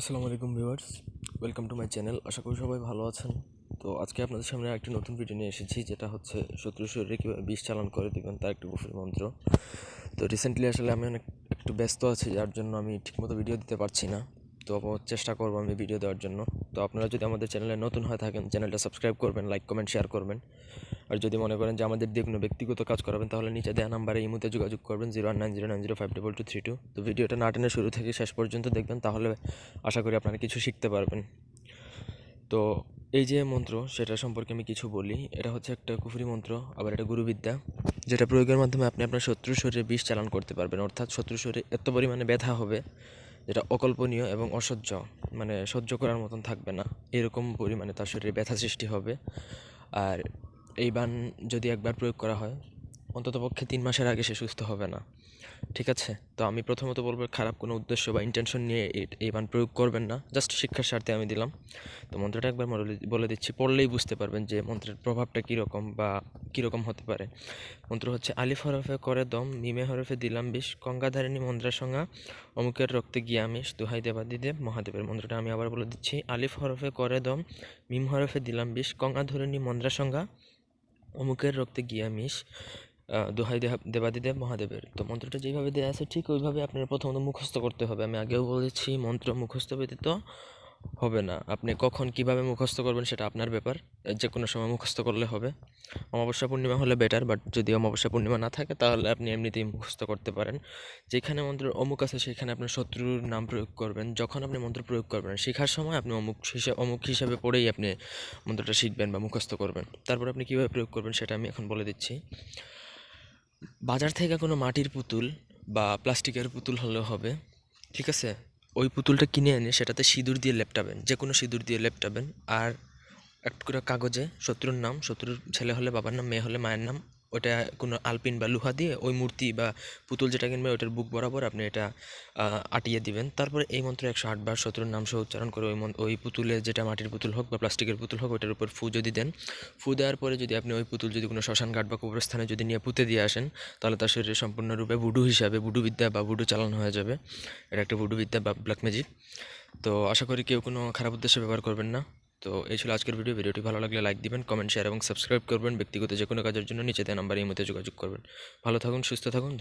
আসসালামু আলাইকুম viewers welcome to my channel আশা করি সবাই ভালো আছেন। তো আজকে আপনাদের সামনে একটি নতুন ভিডিও নিয়ে এসেছি, যেটা হচ্ছে শত্রু শরীরে কীভাবে বিষ চালান করে দেবেন তার একটি গুফুর মন্ত্র। তো রিসেন্টলি আসলে আমি অনেক একটু ব্যস্ত আছি, যার জন্য আমি ঠিকমতো ভিডিও দিতে পারছি না। তো চেষ্টা করব আমি ভিডিও দেওয়ার জন্য। তো আপনারা যদি আমাদের চ্যানেলে নতুন হয়ে থাকেন, চ্যানেলটা সাবস্ক্রাইব করবেন লাইক কমেন্ট শেয়ার করবেন। আর যদি মনে করেন যে আমাদের দিয়ে কোনো ব্যক্তিগত কাজ করাবেন, তাহলে নিচে দেওয়া নাম্বারে ইমুতে যোগাযোগ করবেন zero nine zero nine zero five double two three two তো ভিডিওটা না শুরু থেকে শেষ পর্যন্ত দেখবেন, তাহলে আশা করি আপনারা কিছু শিখতে পারবেন। তো এই যে মন্ত্র, সেটা সম্পর্কে আমি কিছু বলি। এটা হচ্ছে একটা কুফরি মন্ত্র, আবার এটা গুরুবিদ্যা, যেটা প্রয়োগের মাধ্যমে আপনি আপনার শত্রু শরীরে বিষ চালান করতে পারবেন। অর্থাৎ শত্রু শরীরে এত পরিমাণে ব্যথা হবে যেটা অকল্পনীয় এবং অসহ্য মানে সহ্য করার মতন থাকবে না। এরকম পরিমাণে তার শরীরে ব্যথা সৃষ্টি হবে। আর এই বান যদি একবার প্রয়োগ করা হয় অন্ততপক্ষে তিন মাসের আগে সে সুস্থ হবে না। ঠিক আছে? তো আমি প্রথমত বলব খারাপ কোনো উদ্দেশ্য বা ইন্টেনশন নিয়ে এই- বান প্রয়োগ করবেন না। জাস্ট শিক্ষার স্বার্থে আমি দিলাম। তো মন্ত্রটা একবার বলে- দিচ্ছি পড়লেই বুঝতে পারবেন যে মন্ত্রের প্রভাবটা কীরকম বা কীরকম হতে পারে। মন্ত্র হচ্ছে আলিফ হরফে করে দম মিমে হরফে দিলাম বিষ গঙ্গাধারিণী মন্ত্রের সঙ্গে অমুকের রক্তে গিয়ে আমিষ দুহাই দেবাদিদেব মহাদেবের মন্ত্রটা আমি আবার বলে দিচ্ছি আলিফ হরফে করে দম মিম হরফে দিলাম বিষ গঙ্গাধরিণী মন্ত্রের সঙ্গে অমুকের রক্তে গিয়া মিশ আহ, দোহাই দেহা- দেবাদিদেব মহাদেবের। তো মন্ত্রটা যেভাবে দেওয়া আছে, ঠিক ওইভাবে আপনার প্রথমত মুখস্থ করতে হবে। আমি আগেও বলেছি, মন্ত্র মুখস্থ ব্যতীত হবে না। আপনি কখন কীভাবে মুখস্থ করবেন সেটা আপনার ব্যাপার। যে কোনো সময় মুখস্থ করলে হবে। অমাবস্যা পূর্ণিমা হলে বেটার বাট যদি অমাবস্যা পূর্ণিমা না থাকে, তাহলে আপনি এমনিতেই মুখস্থ করতে পারেন। যেখানে মন্ত্রের অমুক আছে, সেখানে আপনার শত্রুর নাম প্রয়োগ করবেন। যখন আপনি মন্ত্র প্রয়োগ করবেন, শেখার সময় আপনি অমুক হিসাবে অমুক হিসাবে পড়েই আপনি মন্ত্রটা শিখবেন বা মুখস্থ করবেন। তারপর আপনি কীভাবে প্রয়োগ করবেন, সেটা আমি এখন বলে দিচ্ছি। বাজার থেকে কোনো মাটির পুতুল বা প্লাস্টিকের পুতুল হলেও হবে, ঠিক আছে? ওই পুতুলটা কিনে এনে সেটাতে সিঁদুর দিয়ে লেপটাবেন যে কোনো সিঁদুর দিয়ে লেপটাবেন। আর একটা কাগজে, শত্রুর নাম, শত্রুর ছেলে হলে বাবার নাম, মেয়ে হলে মায়ের নাম ওটা কোনো আলপিন বা লোহা দিয়ে ওই মূর্তি বা পুতুল যেটা কিনবে ওটার বুক বরাবর আপনি এটা আটিয়ে দিবেন। তারপরে এই মন্ত্র একশো আটবার শত্রুর নাম সহ উচ্চারণ করে ওই ওই পুতুলে যেটা মাটির পুতুল হোক বা প্লাস্টিকের পুতুল হোক ওটার উপর ফু যদি দেন, ফু দেওয়ার পরে যদি আপনি ওই পুতুল যদি কোনো শ্মশান ঘাট বা কবরস্থানে যদি নিয়ে পুঁতে দিয়ে আসেন, তাহলে তার শরীরে সম্পূর্ণরূপে বুডু হিসাবে বুডু বিদ্যা বা বুডু চালানো হয়ে যাবে। এটা একটা বুডু বিদ্যা বা ব্ল্যাক ম্যাজিক তো আশা করি কেউ কোনো খারাপ উদ্দেশ্যে ব্যবহার করবেন না। তো এই ছিল আজকের ভিডিও। ভিডিওটি ভালো লাগলে লাইক দিবেন কমেন্ট শেয়ার এবং সাবস্ক্রাইব করবেন। ব্যক্তিগত যে কোনো কাজের জন্য নিচে দেওয়া নাম্বারে এই মধ্যে যোগাযোগ করবেন। ভালো থাকুন, সুস্থ থাকুন